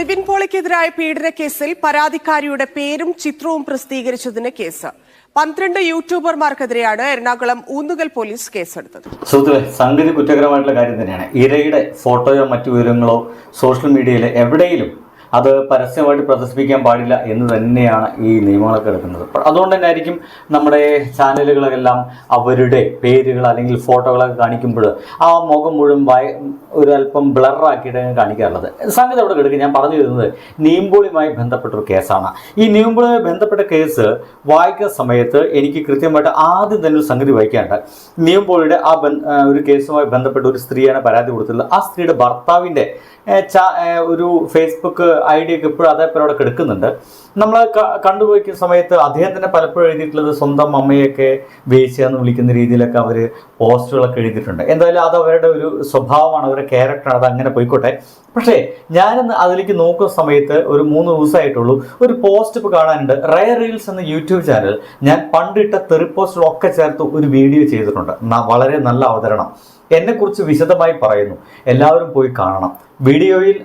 നിവിൻ പോളിക്കെതിരായ പീഡന കേസിൽ പരാതിക്കാരിയുടെ പേരും ചിത്രവും പ്രസിദ്ധീകരിച്ചതിന് കേസ്. പന്ത്രണ്ട് യൂട്യൂബർമാർക്കെതിരെയാണ് എറണാകുളം ഊന്നുകൽ പോലീസ് കേസെടുത്തത്. സുഹൃത്തുക്കളെ സംഗതി കുറ്റകരമായിട്ടുള്ള കാര്യം തന്നെയാണ്. ഇരയുടെ ഫോട്ടോയോ മറ്റു വിവരങ്ങളോ സോഷ്യൽ മീഡിയയിൽ എവിടെയും അത് പരസ്യമായിട്ട് പ്രദർശിപ്പിക്കാൻ പാടില്ല എന്ന് തന്നെയാണ് ഈ നിയമങ്ങളൊക്കെ എടുക്കുന്നത്. അതുകൊണ്ട് തന്നെ ആയിരിക്കും നമ്മുടെ ചാനലുകളെല്ലാം അവരുടെ പേരുകൾ അല്ലെങ്കിൽ ഫോട്ടോകളൊക്കെ കാണിക്കുമ്പോൾ ആ മുഖം മുഴുവൻ വായ ഒരു അല്പം ബ്ലറാക്കിയിട്ട് കാണിക്കാറുള്ളത്. സംഗതി അവിടെ കിടക്കുക ഞാൻ പറഞ്ഞു തരുന്നത് നീമ്പോളിയുമായി ബന്ധപ്പെട്ടൊരു കേസാണ്. ഈ നീമ്പോളിയുമായി ബന്ധപ്പെട്ട കേസ് വായിക്കുന്ന സമയത്ത് എനിക്ക് കൃത്യമായിട്ട് ആദ്യം തന്നെ ഒരു സംഗതി വായിക്കാണ്ട് നീമ്പോളിയുടെ ആ ഒരു കേസുമായി ബന്ധപ്പെട്ട ഒരു സ്ത്രീയാണ് പരാതി കൊടുത്തിട്ടുള്ളത്. ആ സ്ത്രീയുടെ ഭർത്താവിന്റെ ഒരു ഫേസ്ബുക്ക് ഐ ഡി ഒക്കെ ഇപ്പോഴും അതേപോലെ അവിടെ കിടക്കുന്നുണ്ട്. നമ്മൾ കണ്ടുപോയിക്കുന്ന സമയത്ത് അദ്ദേഹം തന്നെ പലപ്പോഴും എഴുതിയിട്ടുള്ളത് സ്വന്തം അമ്മയൊക്കെ വേശ്യ എന്ന് വിളിക്കുന്ന രീതിയിലൊക്കെ അവർ പോസ്റ്റുകളൊക്കെ എഴുതിയിട്ടുണ്ട്. എന്തായാലും അത് അവരുടെ ഒരു സ്വഭാവമാണ് അവരുടെ ക്യാരക്ടറാണ് അത് അങ്ങനെ പോയിക്കോട്ടെ. പക്ഷേ ഞാനിന്ന് അതിലേക്ക് നോക്കുന്ന സമയത്ത് ഒരു മൂന്ന് ദിവസമായിട്ടുള്ളൂ ഒരു പോസ്റ്റ് ഇപ്പോൾ കാണാനുണ്ട്. റയർ റീൽസ് എന്ന യൂട്യൂബ് ചാനൽ ഞാൻ പണ്ടിട്ട തെറി പോസ്റ്റുകളൊക്കെ ചേർത്ത് ഒരു വീഡിയോ ചെയ്തിട്ടുണ്ട്. വളരെ നല്ല അവതരണം. എന്നെക്കുറിച്ച് വിശദമായി പറയുന്നു. എല്ലാവരും പോയി കാണണം. വീഡിയോയിൽ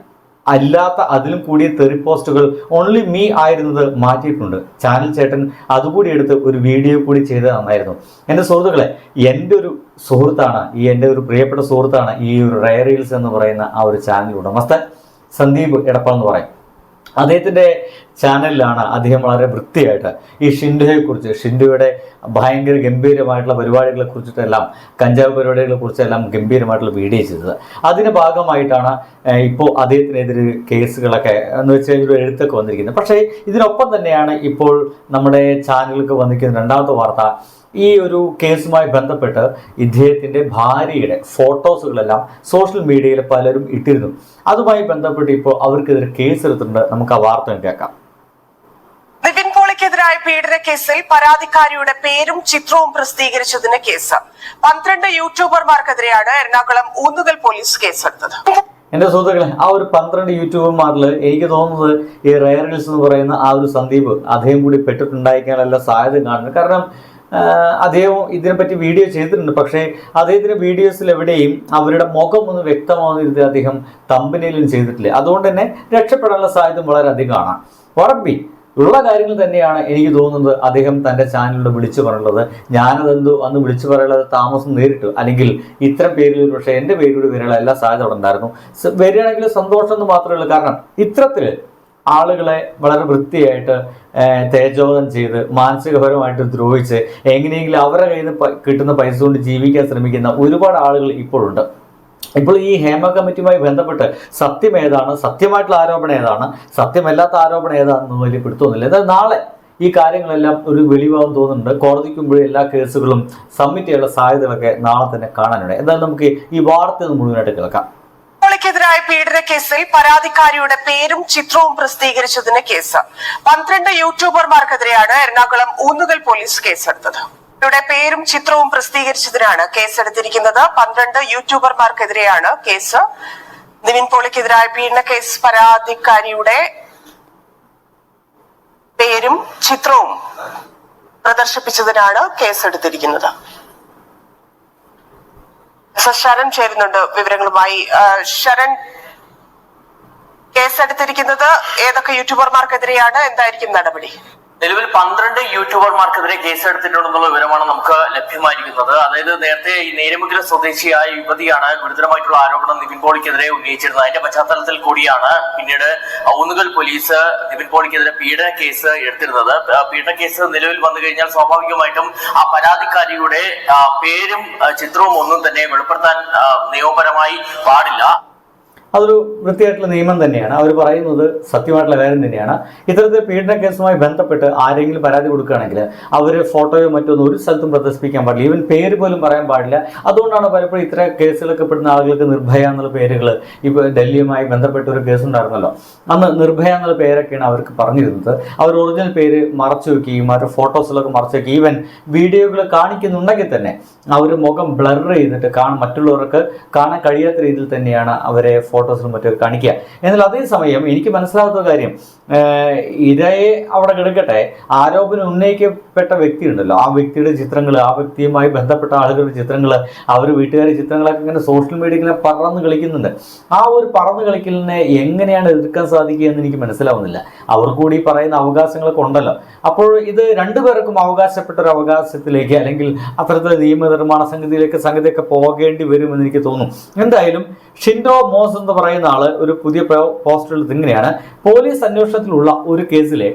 അല്ലാത്ത അതിലും കൂടിയ തെറി പോസ്റ്റുകൾ ഓൺലി മീ ആയിരുന്നത് മാറ്റിയിട്ടുണ്ട്. ചാനൽ ചേട്ടൻ അതുകൂടി എടുത്ത് ഒരു വീഡിയോ കൂടി ചെയ്ത് നന്നായിരുന്നു എന്റെ സുഹൃത്തുക്കളെ എന്റെ ഒരു സുഹൃത്താണ് ഈ എന്റെ ഒരു പ്രിയപ്പെട്ട സുഹൃത്താണ് ഈ ഒരു റയറീൽസ് എന്ന് പറയുന്ന ആ ഒരു ചാനൽ ഉടമസ്ഥൻ സന്ദീപ് എടപ്പ എന്ന് പറയും. അദ്ദേഹത്തിന്റെ ചാനലിലാണ് അദ്ദേഹം വളരെ വൃത്തിയായിട്ട് ഈ ഷിൻഡോയെ കുറിച്ച് ഷിൻഡോയുടെ ഭയങ്കര ഗംഭീരമായിട്ടുള്ള പരിപാടികളെ കുറിച്ചിട്ടെല്ലാം കഞ്ചാവ് പരിപാടികളെ കുറിച്ചെല്ലാം ഗംഭീരമായിട്ടുള്ള വീഡിയോ ചെയ്തത്. അതിന്റെ ഭാഗമായിട്ടാണ് ഇപ്പോൾ അദ്ദേഹത്തിനെതിരെ കേസുകളൊക്കെ എന്ന് വെച്ചാൽ ഒരു എഴുത്തൊക്കെ വന്നിരിക്കുന്നത്. പക്ഷേ ഇതിനൊപ്പം തന്നെയാണ് ഇപ്പോൾ നമ്മുടെ ചാനലുകൾക്ക് വന്നിരിക്കുന്ന രണ്ടാമത്തെ വാർത്ത. ഈ ഒരു കേസുമായി ബന്ധപ്പെട്ട് ഇദ്ദേഹത്തിന്റെ ഭാര്യയുടെ ഫോട്ടോസുകളെല്ലാം സോഷ്യൽ മീഡിയയിൽ പലരും ഇട്ടിരുന്നു. അതുമായി ബന്ധപ്പെട്ട് ഇപ്പോൾ അവർക്കെതിരെ കേസ് എടുത്തിട്ടുണ്ട് നമുക്ക് ആ വാർത്ത കേൾക്കാം. പീഡന കേസിൽ പരാതിക്കാരിയുടെ പേരും ചിത്രവും പ്രസിദ്ധീകരിച്ചതിന് കേസ്. പന്ത്രണ്ട് യൂട്യൂബർമാർക്കെതിരെയാണ് എറണാകുളം ഊന്നുകൽ പോലീസ് കേസെടുത്തത്. എന്റെ സുഹൃത്തുക്കളെ ആ ഒരു പന്ത്രണ്ട് യൂട്യൂബർമാരിൽ എനിക്ക് തോന്നുന്നത് ഈ റയറിൽസ് എന്ന് പറയുന്ന ആ ഒരു സന്ദീപ് അദ്ദേഹം കൂടി പെട്ടിട്ടുണ്ടായിരിക്കാനുള്ള സാധ്യത കാണുന്നത് കാരണം അദ്ദേഹം ഇതിനെപ്പറ്റി വീഡിയോ ചെയ്തിട്ടുണ്ട്. പക്ഷേ അദ്ദേഹത്തിന്റെ വീഡിയോസിൽ എവിടെയും അവരുടെ മുഖം ഒന്ന് വ്യക്തമാകുന്ന രീതിയിൽ അദ്ദേഹം തമ്പനിയിലും ചെയ്തിട്ടില്ല. അതുകൊണ്ട് തന്നെ രക്ഷപ്പെടാനുള്ള സാധ്യത വളരെ അധികമാണ് ഉറപ്പി ഉള്ള കാര്യങ്ങൾ തന്നെയാണ് എനിക്ക് തോന്നുന്നത് അദ്ദേഹം തന്റെ ചാനലിൽ വിളിച്ചു പറയുന്നത് ഞാനതെന്തോ അന്ന് വിളിച്ചു പറയുന്നത് താമസം നേരിട്ടു. അല്ലെങ്കിൽ ഇത്തരം പേരിൽ പക്ഷേ എന്റെ പേരിലൂടെ വരാനുള്ള എല്ലാ സാധ്യത ഉണ്ടായിരുന്നു. വരികയാണെങ്കിൽ സന്തോഷം എന്ന് മാത്രമേ ഉള്ളൂ. കാരണം ഇത്തരത്തിൽ ആളുകളെ വളരെ വൃത്തിയായിട്ട് തേജോധം ചെയ്ത് മാനസികപരമായിട്ട് ദ്രോഹിച്ച് എങ്ങനെയെങ്കിലും അവരുടെ കയ്യിൽ നിന്ന് കിട്ടുന്ന പൈസ കൊണ്ട് ജീവിക്കാൻ ശ്രമിക്കുന്ന ഒരുപാട് ആളുകൾ ഇപ്പോഴുണ്ട്. ഇപ്പോൾ ഈ ഹേമ കമ്മിറ്റിയുമായി ബന്ധപ്പെട്ട് സത്യം ഏതാണ്? സത്യമായിട്ടുള്ള ആരോപണം ഏതാണ്? സത്യമല്ലാത്ത ആരോപണം ഏതാണെന്ന് വലിയ പിടുത്തമൊന്നുമില്ല. എന്നാൽ നാളെ ഈ കാര്യങ്ങളെല്ലാം ഒരു വെളിവാകും തോന്നുന്നുണ്ട്. കോടതിക്ക് മുമ്പ് എല്ലാ കേസുകളും സബ്മിറ്റ് ചെയ്യാനുള്ള സാധ്യതകളൊക്കെ നാളെ തന്നെ കാണാനുണ്ട്. എന്തായാലും നമുക്ക് ഈ വാർത്ത മുഴുവനായിട്ട് കേൾക്കാം. ക്കെതിരായ കേസിൽ പരാതിക്കാരിയുടെ പേരും ചിത്രവും പ്രസിദ്ധീകരിച്ചതിന് കേസ്. പന്ത്രണ്ട് യൂട്യൂബർമാർക്കെതിരെയാണ് എറണാകുളം ഊന്നുകൽ പോലീസ് കേസെടുത്തത്. ഇവരുടെ പേരും ചിത്രവും പ്രസിദ്ധീകരിച്ചതിനാണ് കേസെടുത്തിരിക്കുന്നത് പന്ത്രണ്ട് യൂട്യൂബർമാർക്കെതിരെയാണ് കേസ്. നിവിൻ പോളിക്കെതിരായ പീഡന കേസ് പരാതിക്കാരിയുടെ പേരും ചിത്രവും പ്രദർശിപ്പിച്ചതിനാണ് കേസെടുത്തിരിക്കുന്നത് ശരൺ ചേരുന്നുണ്ട് വിവരങ്ങളുമായി. ശരൺ കേസെടുത്തിരിക്കുന്നത് ഏതൊക്കെ യൂട്യൂബർമാർക്കെതിരെയാണ്? എന്തായിരിക്കും നടപടി? നിലവിൽ പന്ത്രണ്ട് യൂട്യൂബർമാർക്കെതിരെ കേസെടുത്തിട്ടുണ്ടെന്നുള്ള വിവരമാണ് നമുക്ക് ലഭ്യമായിരിക്കുന്നത്. അതായത് നേരത്തെ ഈ നേരമുഖല സ്വദേശിയായ യുവതിയാണ് ഗുരുതരമായിട്ടുള്ള ആരോപണം നിവിൻ പോളിക്കെതിരെ ഉന്നയിച്ചിരുന്നത്. അതിന്റെ പശ്ചാത്തലത്തിൽ കൂടിയാണ് പിന്നീട് ഊന്നുകൽ പോലീസ് നിവിൻ പോളിക്കെതിരെ പീഡന കേസ് എടുത്തിരുന്നത്. പീഡന കേസ് നിലവിൽ വന്നു കഴിഞ്ഞാൽ സ്വാഭാവികമായിട്ടും ആ പരാതിക്കാരിയുടെ പേരും ചിത്രവും ഒന്നും തന്നെ വെളിപ്പെടുത്താൻ നിയമപരമായി പാടില്ല. അതൊരു വൃത്തിയായിട്ടുള്ള നിയമം തന്നെയാണ്. അവർ പറയുന്നത് സത്യമായിട്ടുള്ള കാര്യം തന്നെയാണ്. ഇത്തരത്തിൽ പീഡന കേസുമായി ബന്ധപ്പെട്ട് ആരെങ്കിലും പരാതി കൊടുക്കുകയാണെങ്കിൽ അവർ ഫോട്ടോയോ മറ്റൊന്നും ഒരു സ്ഥലത്തും പ്രദർശിപ്പിക്കാൻ പാടില്ല. ഈവൻ പേര് പോലും പറയാൻ പാടില്ല. അതുകൊണ്ടാണ് പലപ്പോഴും ഇത്ര കേസുകളൊക്കെ പെടുന്ന ആളുകൾക്ക് നിർഭയ എന്നുള്ള പേരുകൾ ഇപ്പോൾ ഡൽഹിയുമായി ബന്ധപ്പെട്ട ഒരു കേസ് ഉണ്ടായിരുന്നല്ലോ. അന്ന് നിർഭയ എന്നുള്ള പേരൊക്കെയാണ് അവർക്ക് പറഞ്ഞിരുന്നത്. അവർ ഒറിജിനൽ പേര് മറച്ചു വെക്കുകയും അവരുടെ ഫോട്ടോസിലൊക്കെ മറച്ചു വെക്കുകയും ഈവൻ വീഡിയോകൾ കാണിക്കുന്നുണ്ടെങ്കിൽ തന്നെ അവർ മുഖം ബ്ലർ ചെയ്തിട്ട് കാണാൻ മറ്റുള്ളവർക്ക് കാണാൻ കഴിയാത്ത രീതിയിൽ തന്നെയാണ് അവരെ ഫോട്ടോ ഫോട്ടോസിലും മറ്റൊക്കെ കാണിക്കുക. എന്നാൽ അതേസമയം എനിക്ക് മനസ്സിലാകാത്ത കാര്യം. ഇരയെ അവിടെ കിടക്കട്ടെ ആരോപണം ഉന്നയിക്കപ്പെട്ട വ്യക്തി ഉണ്ടല്ലോ ആ വ്യക്തിയുടെ ചിത്രങ്ങൾ ആ വ്യക്തിയുമായി ബന്ധപ്പെട്ട ആളുകളുടെ ചിത്രങ്ങൾ അവർ വീട്ടുകാരുടെ ചിത്രങ്ങളൊക്കെ ഇങ്ങനെ സോഷ്യൽ മീഡിയ ഇങ്ങനെ പറന്ന് കളിക്കുന്നുണ്ട്. ആ ഒരു പറന്ന് കളിക്കലിനെ എങ്ങനെയാണ് എതിർക്കാൻ സാധിക്കുക എന്ന് എനിക്ക് മനസ്സിലാവുന്നില്ല. അവർ കൂടി പറയുന്ന അവകാശങ്ങളൊക്കെ ഉണ്ടല്ലോ. അപ്പോൾ ഇത് രണ്ടുപേർക്കും അവകാശപ്പെട്ട ഒരു അവകാശത്തിലേക്ക് അല്ലെങ്കിൽ അത്തരത്തിലെ നിയമനിർമ്മാണ സംഗതിയിലേക്ക് സംഗതിയൊക്കെ പോകേണ്ടി വരുമെന്ന് എനിക്ക് തോന്നുന്നു എന്തായാലും ഷിൻഡോ മോസ് എന്ന് പറയുന്ന ആൾ ഒരു പുതിയ പോസ്റ്റുകൾ ഇങ്ങനെയാണ്. പോലീസ് അന്വേഷണത്തിലുള്ള ഒരു കേസിലെ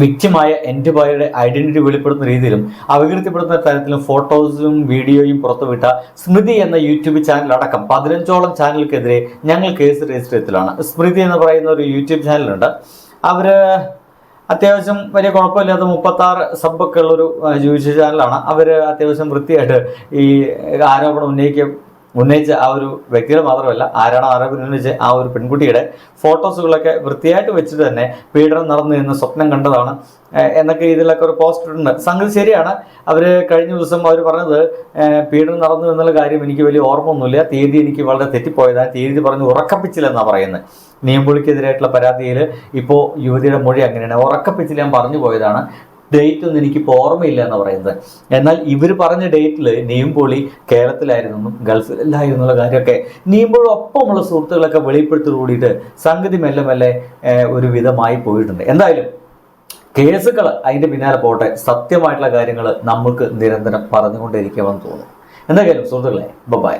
വ്യക്തിമായ എന്റെ ബോയുടെ ഐഡന്റിറ്റി വെളിപ്പെടുന്ന രീതിയിലും അപകീർത്തിപ്പെടുത്തുന്ന തരത്തിലും ഫോട്ടോസും വീഡിയോയും പുറത്തുവിട്ട സ്മൃതി എന്ന യൂട്യൂബ് ചാനൽ അടക്കം പതിനഞ്ചോളം ചാനലുകൾക്കെതിരെ ഞങ്ങൾ കേസ് രജിസ്റ്റർ ചെയ്തതിലാണ് സ്മൃതി എന്ന് പറയുന്ന ഒരു യൂട്യൂബ് ചാനലുണ്ട്. അവർ അത്യാവശ്യം വലിയ കുഴപ്പമില്ലാത്ത മുപ്പത്തി ആറ് സബ്ബൊക്കെ ഉള്ളൊരു യൂട്യൂബ് ചാനലാണ്. അവർ അത്യാവശ്യം വൃത്തിയായിട്ട് ഈ ആരോപണം ഉന്നയിക്ക ഉന്നയിച്ച ആ ഒരു വ്യക്തിയുടെ മാത്രമല്ല ആരാണോ ആരോപണം ഉന്നയിച്ച ആ ഒരു പെൺകുട്ടിയുടെ ഫോട്ടോസുകളൊക്കെ വൃത്തിയായിട്ട് വെച്ചിട്ട് തന്നെ പീഡനം നടന്നു നിന്ന് സ്വപ്നം കണ്ടതാണ്. എന്നൊക്കെ ഇതിലൊക്കെ ഒരു പോസ്റ്റ് ഉണ്ട് സംഗതി ശരിയാണ്. അവർ കഴിഞ്ഞ ദിവസം അവർ പറഞ്ഞത് പീഡനം നടന്നു എന്നുള്ള കാര്യം എനിക്ക് വലിയ ഓർമ്മ ഒന്നുമില്ല തീയതി എനിക്ക് വളരെ തെറ്റിപ്പോയതാണ് തീയതി പറഞ്ഞ് ഉറക്കപ്പിച്ചില്ലെന്നാണ് പറയുന്നത്. നിയമപൊളിക്കെതിരായിട്ടുള്ള പരാതിയിൽ ഇപ്പോൾ യുവതിയുടെ മൊഴി അങ്ങനെയാണ്. ഉറക്കപ്പിച്ചിൽ ഞാൻ പറഞ്ഞു പോയതാണ്. ഡേറ്റ് ഒന്നും എനിക്കിപ്പോൾ ഓർമ്മയില്ല എന്ന് പറയുന്നത്. എന്നാൽ ഇവർ പറഞ്ഞ ഡേറ്റിൽ നീമ്പോളി കേരളത്തിലായിരുന്നു ഗൾഫിലായിരുന്നു എന്നുള്ള കാര്യമൊക്കെ നീമ്പോളൊപ്പമുള്ള സുഹൃത്തുക്കളൊക്കെ വെളിപ്പെടുത്തി കൂടിയിട്ട് സംഗതി മെല്ലെ മെല്ലെ ഒരു വിധമായി പോയിട്ടുണ്ട്. എന്തായാലും കേസുകൾ അതിന്റെ പിന്നാലെ പോട്ടെ സത്യമായിട്ടുള്ള കാര്യങ്ങൾ നമുക്ക് നിരന്തരം പറഞ്ഞുകൊണ്ടിരിക്കാമെന്ന് തോന്നുന്നു എന്തായാലും സുഹൃത്തുക്കളെ ബൈ